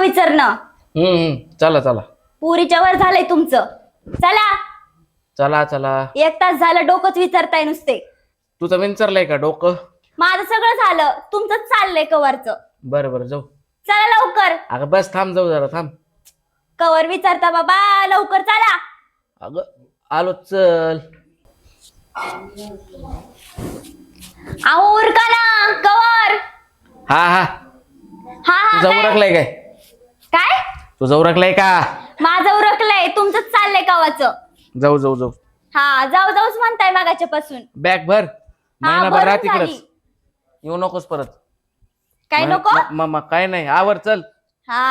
हम्म हम्म. चला चला. पुरीच्या वर झालंय तुमचं. चला. चला चला. एक तास झालं डोकंच विचारताय नुसते. तुझं विचारलंय का डोकं? माझं सगळं झालं. तुमचंच चाललंय कवरचं. बरं बरं. जाऊ. चला लवकर. अगं बस थांब जाऊ जरा थांब. कवर विचारता बाबा. लवकर चला. अगं आलो चल. अहो उरका ना. कवर. हा हा. हा हा तुझा काय? काय? काय तुझा उरकलाय का माझं उरकलंय तुमचंच चाललंय कवाचं जाऊ जाऊ जाऊ हा जाऊ जाऊच म्हणताय मागाच्या पासून बॅग भर हा महिनाभर राहा तिकडच येऊ नकोस परत काय नको म- म- म- काय नाही आवर चल हा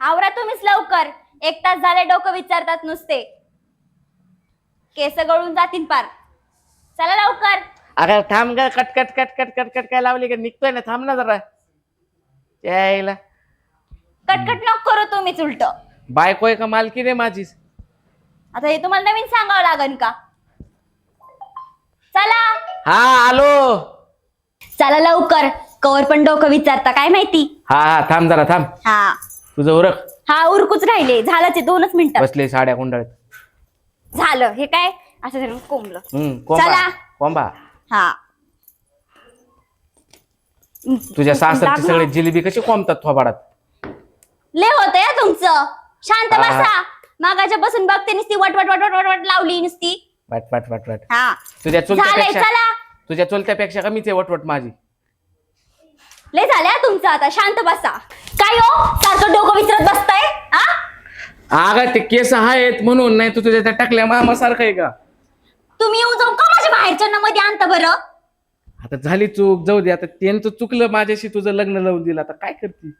आवरा तुम्हीच लवकर एक तास झाले डोकं विचारतात नुसते केस गळून जातील पार चला लवकर अगं थांब ग cut cut cut cut cut cut काय लावली का निघतोय ना थांब ना जरा यायला कटकट नको करू तुम्हीच उलट. बायको आहे का मालकी रे माझीच आता हे तुम्हाला नवीन सांगावं लागेल का? चला. हा आलो. चला लवकर. कवर पण डोकं विचारता काय माहिती? हा हा थांब जरा थांब. हा. तुझं उरक. हा उरकूच राहिले. झालंच आहे दोनच मिनिटं. बसले साड्या गुंडाळत. झालं. हे काय? असं धरून कोंबलं. हम्म चला. कोंबा. हा. तुझ्या सासरची. सगळी जिलेबी कशी कोंबतात थोबाडात? लय होतंय हं तुमचं. शांत हा. बसा. मागाच्या बसून बघते नुसती वट वट वट वट वट वट लावली नुसती. वाट वाट वाट वाट. हा. तुझ्या झालंय चुलत्यापेक्षा चला. तुझ्या चुलत्यापेक्षा कमीच आहे वटवट माझी. लय झालंय हं तुमचं आता. शांत बसा. काय हो? सारखं डोकं विचारत बसताय? हा? अगं ते केस आहेत म्हणून नाही तू तुझ्या त्या टाकल्या मामा सारखं आहे का? तुम्ही येऊ जाऊ का माझ्या बाहेरच्या मध्ये आणता बरं? आता झाली चूक. जाऊ दे आता त्यांचं चुकलं माझ्याशी तुझं लग्न लावून दिलं. आता काय करते?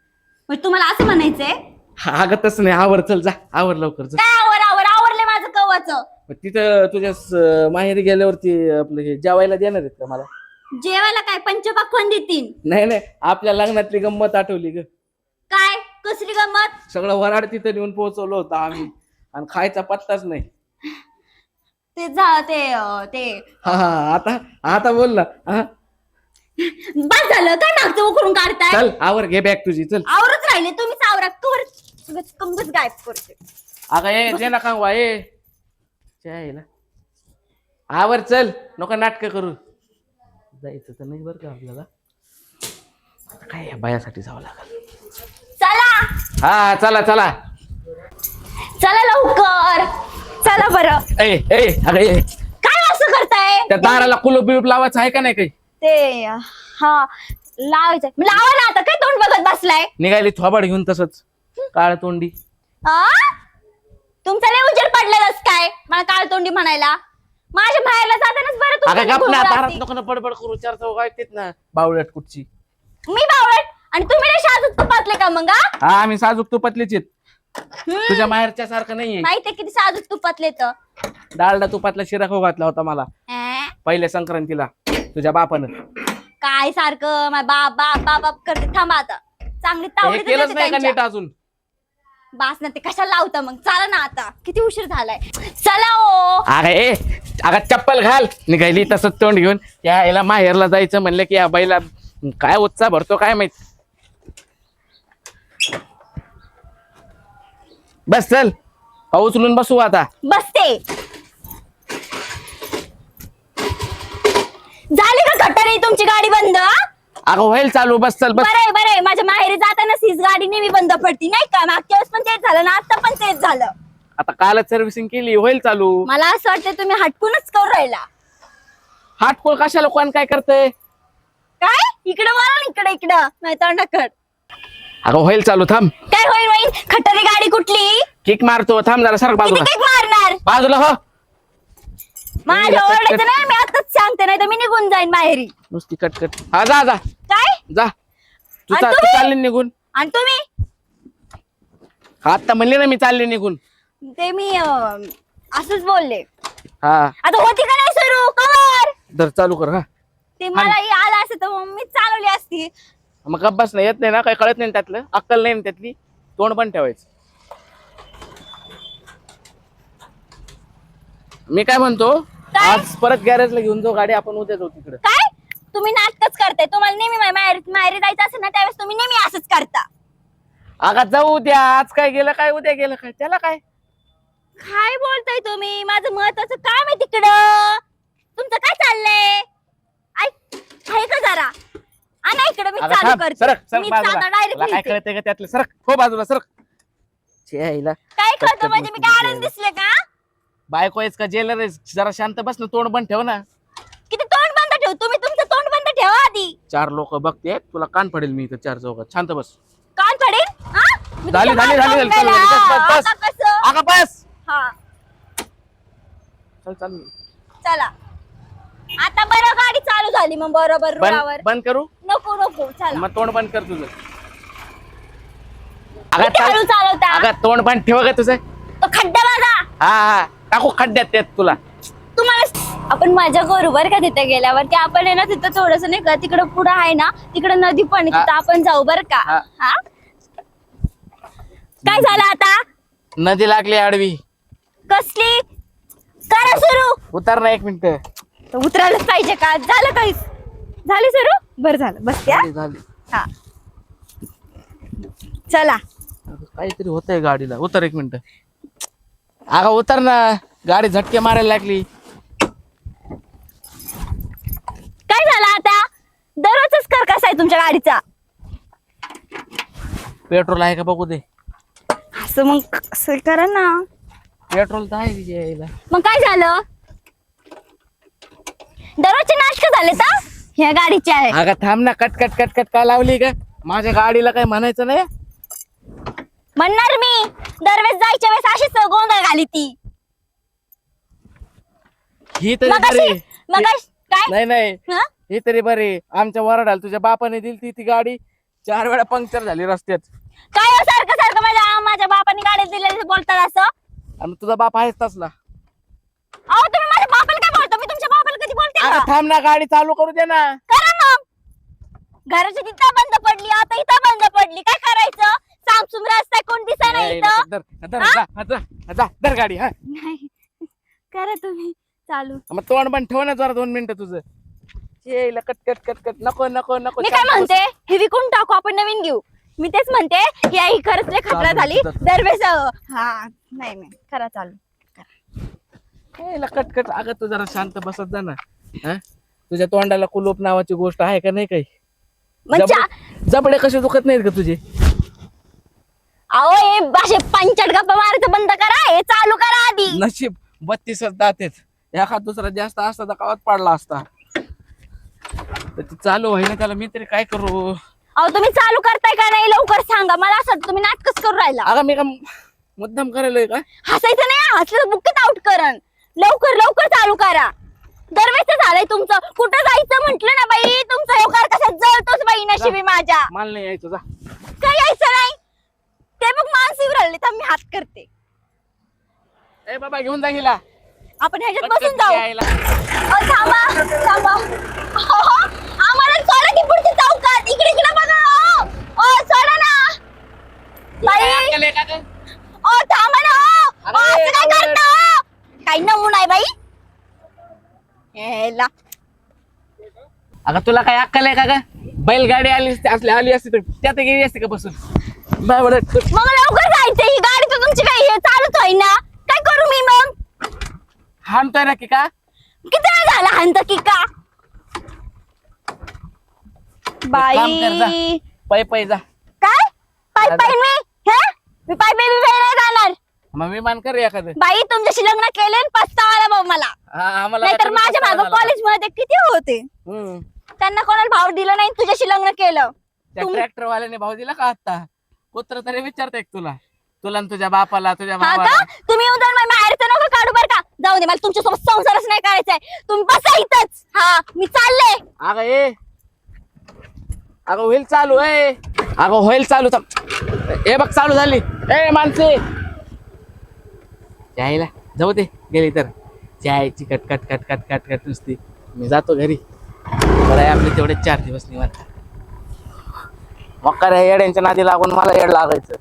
मग तुम्हाला असं म्हणायचंय? अगं तसं नाही. आवर चल जा. आवर लवकर जा. काय आवर आवर? आवरले माझं कवाचं मग तिथं तुझ्या स- माहेरी गेल्यावरती आपलं हे जेवायला देणार आहेत का मला? जेवायला काय? पंचपाखवून देतील नाही नाही. आपल्या लग्नातली गंमत आठवली ग. काय? कसली गंमत? सगळं वराड तिथं नेऊन पोहोचवलं होतं आम्ही. आणि खायचा पत्ताच नाही. ते जा ते अं, ते. हा हा. आता आता बोल ना. हा? बस झालं काय मागचं उकळून काढताय? चल आवर घे बॅग तुझी चल. आवरच राहिले तुम्हीच आवरा कवर सगळं कंबच गायब करते अगं ये दे ना खांगवा ये चायला आवर चल नको नाटक करू. जायचं तर नाही बरं का आपल्याला. आता काय या बायासाठी जावं लागल? चला. हा चला चला. चला लवकर. चला बरं. ए ए अगं ये काय असं करताय? त्या दाराला कुलूप बिलूप लावायचं आहे का नाही काही? ते हा लावायचं मग लावा ना आता काय तोंड बघत बसलाय? निघाली थोबाड घेऊन तसंच. काळ तोंडी. आ? तुमचा लय उजेड पडलेलाच काय? मला काळ तोंडी म्हणायला. माझ्या बाहेरला जातानाच बरं अगं तुमच्याकडे गप ना घुमलं दारात असती. नको ना बडबड करू चार चौघ ऐकतेत ना बावळट कुठची. मी बावळट? आणि तुम्ही नाही तुपातले का मग हा? हा आम्ही साजूक हम्म. तुझ्या माहेरच्या सारखं नाहीये. माहितीये किती साजूक तुपातले तर. डालडा तुपातला शिरा खाऊ घातला होता मला? पहिल्या संक्रांतीला. तुझ्या बापानं. काय सारखं? मा बाप बाप बाप बाप करते. थांबा आता. चांगली हे केलंच नाही का नीट अजून? बास ना ते कशाला लावता मग? चला ना आता. किती उशीर झालाय. चला ओ. अगं ए अगं चप्पल घाल. निघाली तसंच तोंड घेऊन. त्या याला माहेरला जायचं म्हणलं की या बाईला काय उत्साह भरतो काय माहीत? बस चल. पाऊस उचलून बसू आता. बसते. झाली का खट्टारी तुमची गाडी बंद? अगं होईल चालू बस चल बस. बरंय बरंय माझ्या माहेरी जातानाच हीच गाडी नेहमी बंद पडती नाही का? मागच्या वेळेस पण तेच झालं ना आता पण तेच झालं. आता कालच सर्व्हिसिंग केली होईल चालू. मला असं वाटतं तुम्ही हटकूनच करून राहिला. हाटकोळ कशाला कोण काय करतंय? काय? इकडं मला इकडं इकडं. नाही तोंडाकड अगं होईल चालू थांब. काय होईल होईल? खट्टारी गाडी कुठली? किक मारतो थांब जरा सर किती बाजूला. किक मारणार? बाजूला हो. माझ्या कट- ओरडायचं. नाही मी आताच सांगते नाही तर मी निघून जाईन माहेरी नुसती कटकट. हा जा जा. काय? जा. तू आणि चा- तू तुम्ही? चालली निघून. आणि तुम्ही? आता म्हणले ना मी चालले निघून. ते मी अं, असंच बोलले. हा. आता होती का नाही सुरू? कवर? धर चालू कर हा. ते मला हे आलं असतं तर मग मी चालवली असती. मग गप्पाच नाही येत नाही ना काही कळत नाही ना त्यातलं. अक्कल नाही ना त्यातली. तोंड पण ठेवायचं. मी काय म्हणतो काय? आज परत गॅरेजला घेऊन जाऊ गाडी आपण उद्या जाऊ तिकडे. काय? तुम्ही नाटकच करताय. तुम्हाला नेहमी मा- माहेरी माहेरी जायचं असेल ना त्यावेळेस तुम्ही नेहमी असंच करता. अगं जाऊ उद्या. आज काय गेलं काय उद्या गेलं काय? त्याला काय? काय बोलताय तुम्ही? माझं महत्वाचं काम आहे तिकडं. तुमचं काय चाललंय? ऐक आहे का जरा? आणा इकडं मी अगं चालू थांब, करते. सरक सरक मी बाजूला. चालू तुला काय डायरेक्ट कळतंय का त्यातलं? सरक हो बाजूला सरक. छे काय करतो म्हणजे मी काय आनंद. दिसले का? बायको आहेस का जेलर आहेस? जरा शांत बस ना तोंड बंद ठेव ना. किती तोंड बंद ठेव? तुम्ही तुमचं तोंड बंद ठेवा आधी. चार लोक बघते तुला कान पडेल मी इथं चार चौकात शांत बस. कान पडेल? हा? मी झाली, झाली, मागं झाली, झाली, गेला. बस. आता कसं? अगं बस. हा. चल चाल. चला. आता बरं गाडी चालू झाली मग बरोबर रुळावर. बंद बंद करू? नको नको. चला. मग तोंड बंद कर तुझं. किती अगं हळू चाल- चालवता? अगं तोंड बंद ठेव का तुझं. तो खड्डा बघा हा हा. टाकू खड्ड्यात त्यात तुला. तुम्हाला आपण माझ्या बरोबर का तिथे गेल्यावर? की आपण आहे ना तिथं थोडस नाही का तिकडं पुढं आहे ना तिकडं नदी पण आहे, तिथं आपण जाऊ बर का? हा. हा? काय झालं आता? नदी लागली आडवी. कसली? करा सुरू. उतार ना एक मिनिट. तर उतरायलाच पाहिजे का? झालं काही? झाली सुरू? बर झालं. बस झाली झाली. हा. चला. काहीतरी होतंय गाडीला. उतर एक मिनिट. अगं उतर ना. गाडी झटके मारायला लागली. काय झालं आता? दररोजच कर कसा आहे तुमच्या गाडीचा. पेट्रोल आहे का बघू दे. असं मग असं करा ना? पेट्रोल तर आहे तिच्या यायला मग काय झालं? दररोजचे नाटक झाले तर? ह्या गाडीचे आहे. अगं थांब ना. कट कट कट कट का लावली का माझ्या गाडीला काय म्हणायचं नाही? म्हणणार मी. दरवेळेस जायच्या वेळेस अशीच गोंधळ घाली ती ही तरी मग बरी. मग काय? नाही नाही. हं? ही तरी बरी. आमच्या वरडाल तुझ्या बापाने दिली ती ती गाडी. चार वेळा पंक्चर झाली रस्त्यात. काय हो सारखं सारखं माझ्या माझ्या बापाने गाडी दिलेली बोलतात असं? आणि तुझा बाप आहेच तसला. अहो तुम्ही माझ्या बापाला काय बोलता? मी तुमच्या बापाला कधी बोलते का? थांब ना गाडी चालू करू दे ना. करा मग घराची तिथं बंद पडली आता इथं बंद पडली. काय करायचं? सामसुम रस्ता कोण दिसा नाही इथं. धर, गाडी हा. नाही. करा तुम्ही. चालू. मग तोंड पण ठेव ना जरा दोन मिनिटं तुझं. येईल कट कट कट कट. नको नको नको. मी काय शांत बस. म्हणते हे विकून टाकू आपण नवीन घेऊ. मी तेच म्हणते ही आई खरंच लय चालू, झाली. चालू. दरवेळेस अं, हा नाही नाही. खरा चालू. येईल कट कट. अगं तू जरा शांत बसत जा ना. हा? तुझ्या तोंडाला कुलूप नावाची गोष्ट आहे का नाही काही? म्हणजे जब- जबडे कसे दुखत नाहीत का तुझे? अहो हे असे पंचट गप्पा मारायचं बंद करा हे चालू करा आधी. नशीब बत्तीसच दात आहेत. एखाद दुसरा जास्त असता तर कावात पडला असता. तर ते चालू आहे ना त्याला मी तरी काय करू? अहो तुम्ही चालू करताय का नाही? लवकर सांगा. मला असं तुम्ही नाटकच करू राहिला. अगं मी का मुद्दाम करायला का? हसायचं नाही हसलं बुक्कीत आउट करण. लवकर लवकर चालू करा. दरवेळेस झालंय तुमचं. कुठं जायचं म्हंटल ना बाई? तुमचा योगार कसा जळतोच बाई नशिबी माझ्या. मला नाही यायचं जा. काय यायचं नाही? ते मग मानसिक राहिले तर मी हात करते ए बाबा घेऊन जा गेला आपण ह्याच्यात बसून जाऊ यायला. अहो, थांबा थांबा अहो, आम्हाला सोडा की पुढची चौकात इकडे इकडे बघा अहो. अहो, सोडा ना बाई अक्कल आहे का गं? ओ थांबा ना अरे, असं काय. करता? काही नमुना आहे बाई हेला. अगं तुला काय अक्कल आहे का ग बैलगाडी आली असती असली आली असती तर त्यात गेली असती का बसून बाबा मग लवकर जायचं ही गाडी तर तुमची काही हे चालूच आहे ना. काय करू मी मग? हाणतोय ना की का किती वेळ झाला हंत की का काम कर जा. बाई. पै पै जा. काय? पाय पाय मी? हे? मी पाय पाय मी नाही जाणार. मग विमान कर एखादं. बाई तुमच्याशी लग्न केले पस्तावा आला भाऊ मला. हा, आम्हाला नाहीतर माझ्या मागं झाला. कॉलेजमध्ये किती होते? हम्म. त्यांना कोणाला भाव दिला नाही तुझ्याशी लग्न केलं. त्या तुम- ट्रॅक्टर वाल्याने भाव दिला का आता कुत्र तरी विचारताय का तुला? तुला आणि तुझ्या बापाला तुझ्या हा भावाला. तुम्ही उदर बाहेरचं नको काढू बर का? जाऊ दे मला तुमच्यासोबत संसारच नाही करायचाय. तुम्ही बसा इथंच. हा मी चालले. अगं ए अगं होईल चालू ए. अगं होईल चालू थांब. ए बघ चालू झाली. ए माणसे जायला. जाऊ दे गेली तर. जायची cut cut cut cut cut cut नुसती. मी जातो घरी. बरं आहे आपले तेवढे चार दिवस निवांत. मग काय येड्यांच्या नादी लागून मला येड लागायचं.